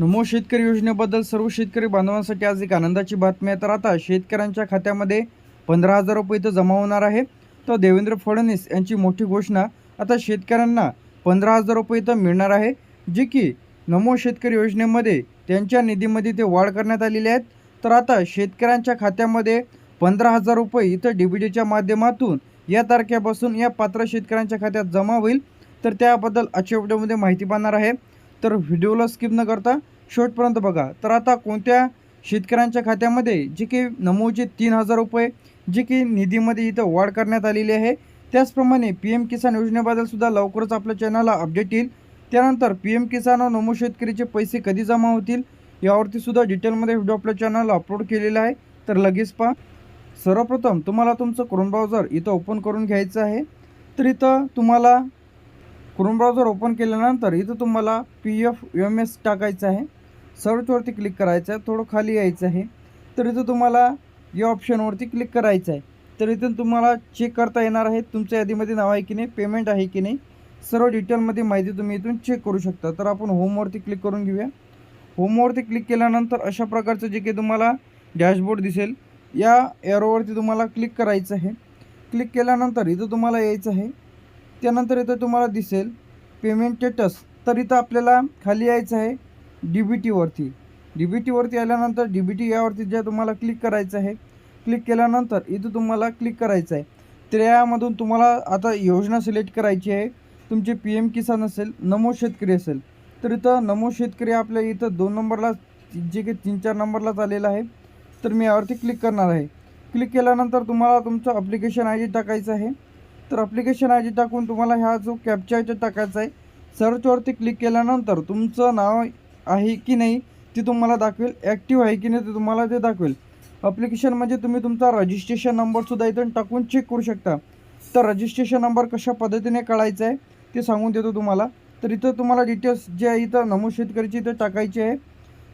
नमो शेतकरी योजनेबद्दल सर्व शेतकरी बांधवांसाठी आज एक आनंदाची बातमी आहे. तर आता शेतकऱ्यांच्या खात्यामध्ये पंधरा हजार रुपये इथं जमा होणार आहे. तर देवेंद्र फडणवीस यांची मोठी घोषणा आता शेतकऱ्यांना पंधरा हजार रुपये इथं मिळणार आहे. जे की नमो शेतकरी योजनेमध्ये त्यांच्या निधीमध्ये ते वाढ करण्यात आलेली आहेत. तर आता शेतकऱ्यांच्या खात्यामध्ये पंधरा हजार रुपये इथं डी बी माध्यमातून या तारखेपासून या पात्र शेतकऱ्यांच्या खात्यात जमा होईल. तर त्याबद्दल आजच्या व्हिडिओमध्ये माहिती पाहणार आहे. तर व्हिडिओला स्किप न करता शेवटपर्यंत बघा. तर आता कोणत्या शेतकऱ्यांच्या खात्यामध्ये जे की नमोचे तीन हजार रुपये जे की निधीमध्ये इथं वाढ करण्यात आलेली आहे त्याचप्रमाणे पी एम किसान योजनेबद्दलसुद्धा लवकरच आपल्या चॅनलला अपडेट येईल. त्यानंतर पी एम किसान व नमो शेतकरीचे पैसे कधी जमा होतील यावरती सुद्धा डिटेलमध्ये व्हिडिओ आपल्या चॅनलला अपलोड केलेला आहे. तर लगेच पहा. सर्वप्रथम तुम्हाला तुमचं क्रोम ब्राउझर इथं ओपन करून घ्यायचं आहे. तर इथं तुम्हाला क्रोम ब्राउझर ओपन केल्यानंतर इथं तुम्हाला पी एफ एम एस टाकायचं आहे. सर्चवरती क्लिक करायचं आहे. थोडं खाली यायचं आहे. तर इथं तुम्हाला या ऑप्शनवरती क्लिक करायचं आहे. तर इथून तुम्हाला चेक करता येणार आहे. तुमच्या यादीमध्ये नाव आहे की नाही पेमेंट आहे की नाही. सर्व डिटेलमध्ये माहिती तुम्ही इथून चेक करू शकता. तर आपण होमवरती क्लिक करून घेऊया. होमवरती क्लिक केल्यानंतर अशा प्रकारचं जे काही तुम्हाला डॅशबोर्ड दिसेल या एरोवरती तुम्हाला क्लिक करायचं आहे. क्लिक केल्यानंतर इथं तुम्हाला यायचं आहे. त्यानंतर इथं तुम्हाला दिसेल पेमेंट स्टेटस तर इथं आपल्याला खाली यायचं आहे डी बी टीवरती डी बी टीवरती आल्यानंतर डी बी टी यावरती जे तुम्हाला क्लिक करायचं आहे क्लिक केल्यानंतर इथं तुम्हाला क्लिक करायचं आहे. तर यामधून तुम्हाला आता योजना सिलेक्ट करायची आहे. तुमचे पी एम किसान असेल नमो शेतकरी असेल. तर इथं नमो शेतकरी आपल्या इथं दोन नंबरला जे काही तीन चार नंबरलाच आलेलं आहे. तर मी यावरती क्लिक करणार आहे. क्लिक केल्यानंतर तुम्हाला तुमचं अप्लिकेशन आय डी टाकायचं आहे. तर अप्लिकेशन आय डी टाकून तुम्हाला ह्या जो कॅप्चा आहे तो टाकायचा आहे. सर्चवरती क्लिक केल्यानंतर तुमचं नाव आहे की नाही ते तुम्हाला दाखवेल. ॲक्टिव्ह आहे की नाही ते तुम्हाला ते दाखवेल. अप्लिकेशन म्हणजे तुम्ही तुमचा रजिस्ट्रेशन नंबरसुद्धा इथून टाकून चेक करू शकता. तर रजिस्ट्रेशन नंबर कशा पद्धतीने काढायचा आहे ते सांगून देतो तुम्हाला. तर इथं तुम्हाला डिटेल्स जे आहे इथं नमूद शेतकरीची इथं टाकायची आहे.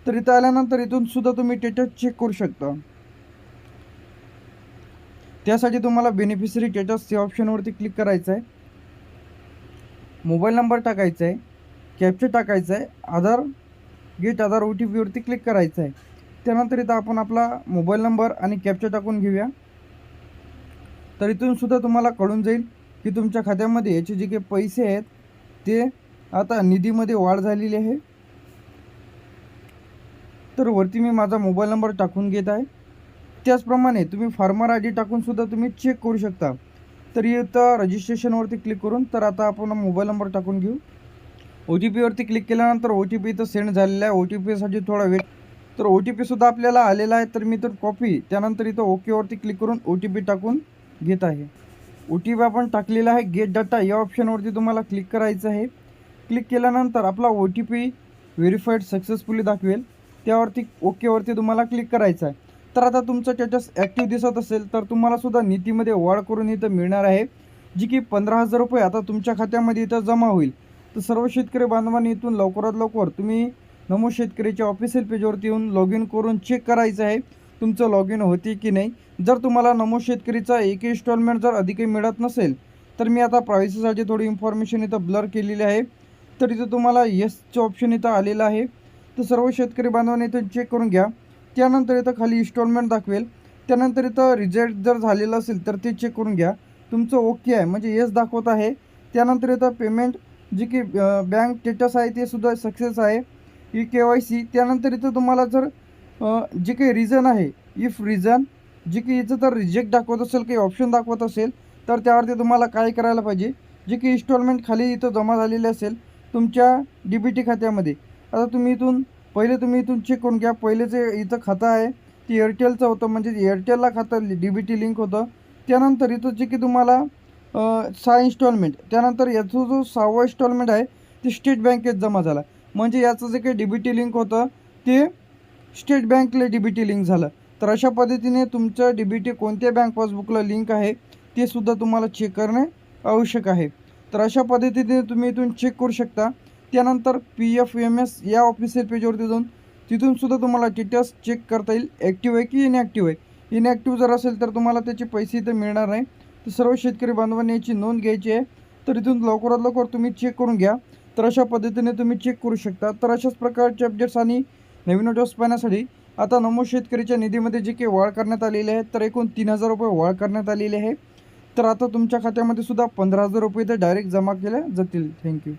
तर इथं आल्यानंतर इथून सुद्धा तुम्ही डिटेल्स चेक करू शकता. त्यासाठी तुम्हाला बेनिफिशरी स्टेटस या ऑप्शनवरती क्लिक करायचं आहे. मोबाईल नंबर टाकायचा आहे. कॅप्चर टाकायचं आहे. Aadhaar get Aadhaar O T पीवरती click करायचं आहे. त्यानंतर इथं आपण आपला मोबाईल नंबर आणि कॅप्चर टाकून घेऊया. तर इथून सुद्धा तुम्हाला कळून जाईल की तुमच्या खात्यामध्ये याचे जे काही पैसे आहेत. ते आता निधीमध्ये वाढ झालेली आहे. तर वरती मी माझा मोबाईल नंबर टाकून घेत आहे. त्याचप्रमाणे तुम्ही फार्मर आय डी टाकून सुद्धा तुम्ही चेक करू शकता. तर इथं रजिस्ट्रेशनवरती क्लिक करून तर आता आपण मोबाईल नंबर टाकून घेऊ. ओ टी पीवरती क्लिक केल्यानंतर ओ टी पी इथं सेंड झालेला आहे. ओ टी पीसाठी थोडा वेट तर ओ टी पीसुद्धा आपल्याला आलेला आहे तर मी तर कॉपी त्यानंतर इथं ओकेवरती क्लिक करून ओ टी पी टाकून घेत आहे. ओ टी पी आपण टाकलेला आहे. गेट डाटा या ऑप्शनवरती तुम्हाला क्लिक करायचं आहे. क्लिक केल्यानंतर आपला O T P verified successfully दाखवेल. त्यावरती ओकेवरती तुम्हाला क्लिक करायचं आहे. तर आता तुमचं स्टेटस ॲक्टिव्ह दिसत असेल तर तुम्हाला सुद्धा नीतीमध्ये वाढ करून इथं मिळणार आहे जी की पंधरा हजार रुपये आता तुमच्या खात्यामध्ये इथं जमा होईल. तर सर्व शेतकरी बांधवांनी इथून लवकरात लवकर तुम्ही नमो शेतकरीच्या ऑफिशियल पेजवरती येऊन लॉग इन करून चेक करायचं आहे तुमचं लॉग इन होते की नाही. जर तुम्हाला नमो शेतकरीचा एक इन्स्टॉलमेंट जर अधिकही मिळत नसेल तर मी आता प्रायसीसाठी थोडी इन्फॉर्मेशन इथं ब्लर केलेली आहे. तर इथं तुम्हाला येसचं ऑप्शन इथं आलेलं आहे. तर सर्व शेतकरी बांधवांनी इथं चेक करून घ्या. त्यानंतर इथं खाली इन्स्टॉलमेंट दाखवेल. त्यानंतर इथं रिजेक्ट जर झालेलं असेल तर ते चेक करून घ्या. तुमचं ओके आहे. म्हणजे येस दाखवत आहे. त्यानंतर इथं पेमेंट जे की बँक स्टेटस आहे ते सुद्धा सक्सेस आहे. ई के वाय सी त्यानंतर इथं तुम्हाला जर जे काही रिझन आहे इफ रिझन जे की इथं जर रिजेक्ट दाखवत असेल काही ऑप्शन दाखवत असेल तर त्यावरती तुम्हाला काय करायला पाहिजे? जे की इन्स्टॉलमेंट खाली इथं जमा झालेले असेल तुमच्या डी बी टी खात्यामध्ये. आता तुम्ही इथून पहिले तुम्ही इथून चेक करून घ्या. पहिले जे इथं खातं आहे ते एअरटेलचं होतं. म्हणजे एअरटेलला खातं डी बी टी लिंक होतं. त्यानंतर इथं जे की तुम्हाला सहा इन्स्टॉलमेंट त्यानंतर याचं जो सहावा इन्स्टॉलमेंट आहे ते स्टेट बँकेत जमा झाला. म्हणजे याचं जे काही डी बी टी लिंक होतं ते स्टेट बँकला डी बी टी लिंक झालं. तर अशा पद्धतीने तुमचं डी बी टी कोणत्या बँक पासबुकला लिंक आहे ते सुद्धा तुम्हाला चेक करणे आवश्यक आहे. तर अशा पद्धतीने तुम्ही इथून चेक करू शकता. त्यानंतर पी एफ एम एस या ऑफिशियल पेजवरती जाऊन तिथूनसुद्धा तुम्हाला डिटेल्स चेक करता येईल. ॲक्टिव्ह आहे की इनॲक्टिव्ह आहे? इनॲक्टिव्ह जर असेल तर तुम्हाला त्याचे पैसे इथे मिळणार नाही. तर सर्व शेतकरी बांधवांनी याची नोंद घ्यायची आहे. तर इथून लवकरात लवकर तुम्ही चेक करून घ्या. तर अशा पद्धतीने तुम्ही चेक करू शकता. तर अशाच प्रकारचे अपडेट्स आणि नवीन व्हिडिओज पाहण्यासाठी आता नमो शेतकरीच्या निधीमध्ये जे काही वाढ करण्यात आलेली आहे तर एकूण तीन हजार रुपये वाढ करण्यात आलेली आहे. तर आता तुमच्या खात्यामध्ये सुद्धा पंधरा हजार रुपये इथे डायरेक्ट जमा केल्या जातील. थँक्यू